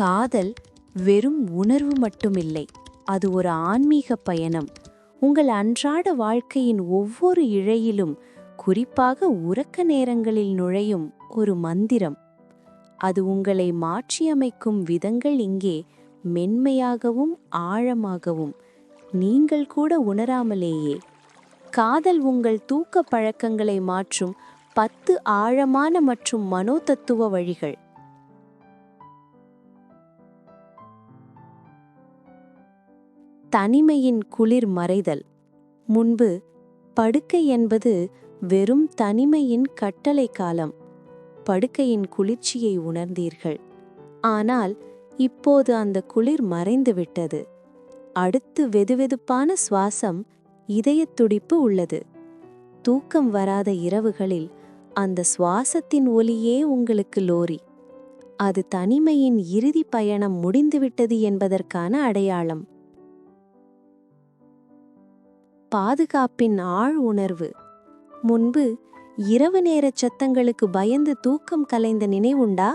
காதல் வெறும் உணர்வு மட்டுமில்லை. அது ஒரு ஆன்மீக பயணம். உங்கள் அன்றாட வாழ்க்கையின் ஒவ்வொரு இழையிலும் குறிப்பாக உறக்க நேரங்களில் நுழையும் ஒரு மந்திரம். அது உங்களை மாற்றியமைக்கும் விதங்கள் இங்கே மென்மையாகவும் ஆழமாகவும் நீங்கள் கூட உணராமலேயே. காதல் உங்கள் தூக்க பழக்கங்களை மாற்றும் பத்து ஆழமான மற்றும் மனோதத்துவ வழிகள். தனிமையின் குளிர் மறைதல். முன்பு படுக்கை என்பது வெறும் தனிமையின் கட்டளை காலம். படுக்கையின் குளிர்ச்சியை உணர்ந்தீர்கள். ஆனால் இப்போது அந்த குளிர் மறைந்துவிட்டது அடுத்து வெதுவெதுப்பான சுவாசம் இதயத் துடிப்பு உள்ளது. தூக்கம் வராத இரவுகளில் அந்த சுவாசத்தின் ஒலியே உங்களுக்கு லோரி. அது தனிமையின் இறுதி பயணம் முடிந்துவிட்டது என்பதற்கான அடையாளம். பாதுகாப்பின் ஆழ் உணர்வு. முன்பு இரவு நேரச் சத்தங்களுக்கு பயந்து தூக்கம் கலைந்த நினைவுண்டா?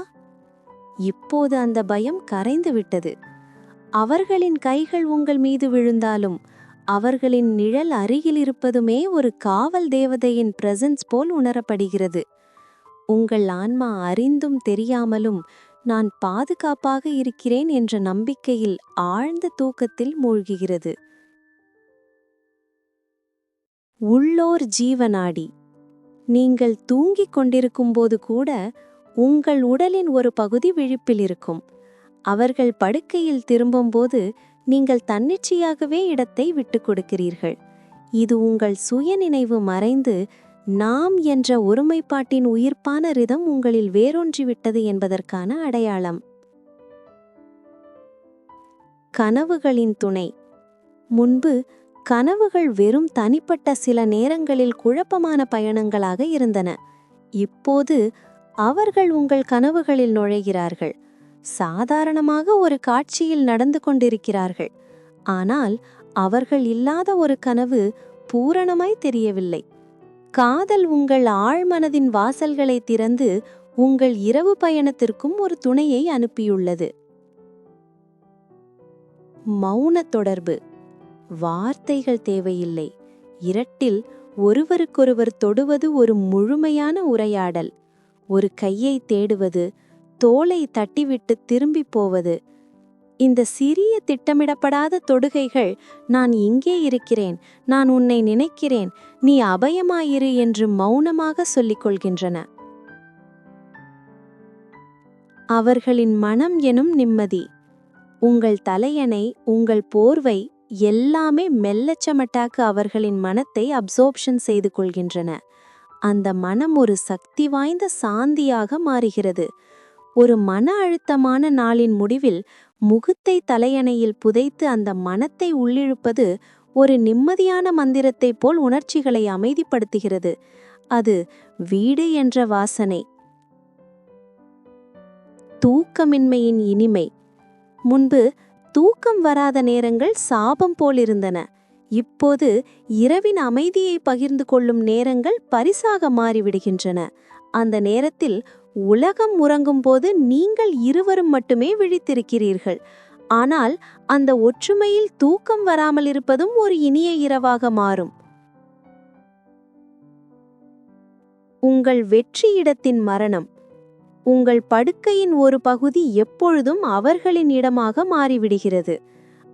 இப்போது அந்த பயம் கரைந்து விட்டது. அவர்களின் கைகள் உங்கள் மீது விழுந்தாலும் அவர்களின் நிழல் அருகில் இருப்பதுமே ஒரு காவல் தேவதையின் பிரசன்ஸ் போல் உணரப்படுகிறது. உங்கள் ஆன்மா அறிந்தும் தெரியாமலும் நான் பாதுகாப்பாக இருக்கிறேன் என்ற நம்பிக்கையில் ஆழ்ந்த தூக்கத்தில் மூழ்குகிறது. உள்ளோர் ஜீவனாடி. நீங்கள் தூங்கிக் கொண்டிருக்கும்போது கூட உங்கள் உடலின் ஒரு பகுதி விழிப்பில் இருக்கும். அவர்கள் படுக்கையில் திரும்பும்போது நீங்கள் தன்னிச்சையாகவே இடத்தை விட்டுக் கொடுக்கிறீர்கள். இது உங்கள் சுயநினைவு மறைந்து நாம் என்ற ஒருமைப்பாட்டின் உயிர்ப்பான ரிதம் உங்களில் வேரூன்றிவிட்டது என்பதற்கான அடையாளம். கனவுகளின் துணை. முன்பு கனவுகள் வெறும் தனிப்பட்ட சில நேரங்களில் குழப்பமான பயணங்களாக இருந்தன. இப்போது அவர்கள் உங்கள் கனவுகளில் நுழைகிறார்கள். சாதாரணமாக ஒரு காட்சியில் நடந்து கொண்டிருக்கிறார்கள். ஆனால் அவர்கள் இல்லாத ஒரு கனவு பூரணமாய் தெரியவில்லை. காதல் உங்கள் ஆழ்மனதின் வாசல்களை திறந்து உங்கள் இரவு பயணத்திற்கும் ஒரு துணையை அனுப்பியுள்ளது. மௌன தொடர்பு. வார்த்தைகள் தேவையில்லை. இரட்டில் ஒருவருக்கொருவர் தொடுவது ஒரு முழுமையான உரையாடல். ஒரு கையை தேடுவது தோலை தட்டிவிட்டு திரும்பிப் போவது. இந்த சிறிய திட்டமிடப்படாத தொடுகைகள் நான் இங்கே இருக்கிறேன் நான் உன்னை நினைக்கிறேன் நீ அபயமாயிரு என்று மௌனமாக சொல்லிக் கொள்கின்றன. அவர்களின் மனம் எனும் நிம்மதி. உங்கள் தலையணை உங்கள் போர்வை எல்லாமே மெல்லச்சமட்டாக்கு அவர்களின் மனத்தை அப்சோர்ப்ஷன் செய்து கொள்கின்றன. அந்த மனம் ஒரு சக்தி வாய்ந்த சாந்தியாக மாறுகிறது. ஒரு மன அழுத்தமான நாளின் முடிவில் முகத்தை தலையணையில் புதைத்து அந்த மனத்தை உள்ளிழுப்பது ஒரு நிம்மதியான மந்திரத்தை போல் உணர்ச்சிகளை அமைதிப்படுத்துகிறது. அது வீடு என்ற வாசனை. தூக்கமின்மையின் இனிமை. முன்பு தூக்கம் வராத நேரங்கள் சாபம் போலிருந்தன. இப்போது இரவின் அமைதியை பகிர்ந்து கொள்ளும் நேரங்கள் பரிசாக மாறிவிடுகின்றன. அந்த நேரத்தில் உலகம் உறங்கும்போது நீங்கள் இருவரும் மட்டுமே விழித்திருக்கிறீர்கள். ஆனால் அந்த ஒற்றுமையில் தூக்கம் வராமல் இருப்பதும் ஒரு இனிய இரவாக மாறும். உங்கள் வெற்றியிடத்தின் மரணம். உங்கள் படுக்கையின் ஒரு பகுதி எப்பொழுதும் அவர்களின் இடமாக மாறிவிடுகிறது.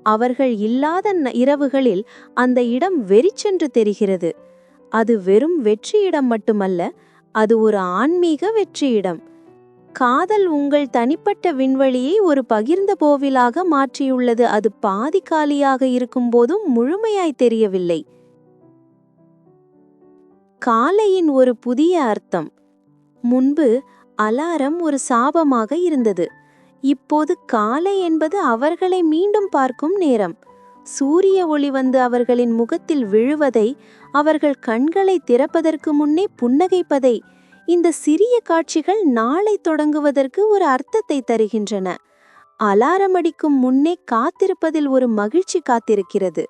அவர்கள் இல்லாத ந- இரவுகளில் அந்த இடம் வெறிச்சென்று தெரிகிறது. அது வெறும் வெற்றியிடம் மட்டுமல்ல அது ஒரு ஆன்மீக வெற்றியிடம் காதல் உங்கள் தனிப்பட்ட விண்வெளியை ஒரு பகிர்ந்த கோவிலாக மாற்றியுள்ளது அது பாதி காலியாக இருக்கும்போதும் முழுமையாய் தெரியவில்லை. காலையின் ஒரு புதிய அர்த்தம். முன்பு அலாரம் ஒரு சாபமாக இருந்தது. இப்போது காலை என்பது அவர்களை மீண்டும் பார்க்கும் நேரம். சூரிய ஒளி வந்து அவர்களின் முகத்தில் விழுவதை அவர்கள் கண்களை திறப்பதற்கு முன்னே புன்னகைப்பதை இந்த சிறிய காட்சிகள் நாளை தொடங்குவதற்கு ஒரு அர்த்தத்தை தருகின்றன. அலாரம் அடிக்கும் முன்னே காத்திருப்பதில் ஒரு மகிழ்ச்சி காத்திருக்கிறது.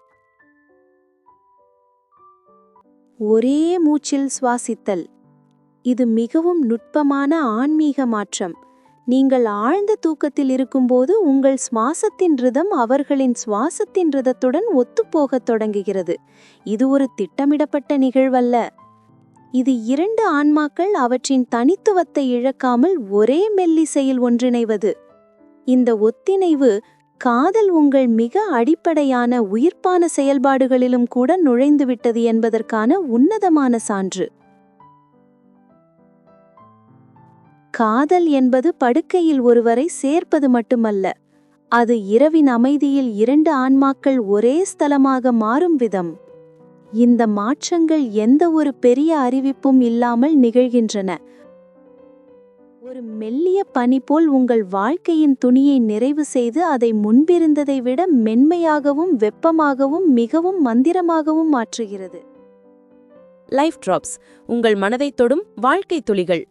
ஒரே மூச்சில் சுவாசித்தல். இது மிகவும் நுட்பமான ஆன்மீக மாற்றம். நீங்கள் ஆழ்ந்த தூக்கத்தில் இருக்கும்போது உங்கள் சுவாசத்தின் ரிதம் அவர்களின் சுவாசத்தின் ரிதத்துடன் ஒத்துப்போகத் தொடங்குகிறது. இது ஒரு திட்டமிடப்பட்ட நிகழ்வல்ல. இது இரண்டு ஆன்மாக்கள் அவற்றின் தனித்துவத்தை இழக்காமல் ஒரே மெல்லிசையில் ஒன்றிணைவது. இந்த ஒத்திணைவு காதல் உங்கள் மிக அடிப்படையான உயிர்ப்பான செயல்பாடுகளிலும் கூட நுழைந்துவிட்டது என்பதற்கான உன்னதமான சான்று. காதல் என்பது படுக்கையில் ஒருவரை சேர்ப்பது மட்டுமல்ல அது இரவின் அமைதியில் இரண்டு ஆன்மாக்கள் ஒரே ஸ்தலமாக மாறும் விதம். இந்த மாற்றங்கள் எந்த ஒரு பெரிய அறிவிப்பும் இல்லாமல் நிகழ்கின்றன. ஒரு மெல்லிய பனி போல் உங்கள் வாழ்க்கையின் துணியை நிறைவு செய்து அதை முன்பிருந்ததை விட மென்மையாகவும் வெப்பமாகவும் மிகவும் மந்திரமாகவும் மாற்றுகிறது. லைஃப் டிராப்ஸ் உங்கள் மனதைத் தொடும் வாழ்க்கை துளிகள்.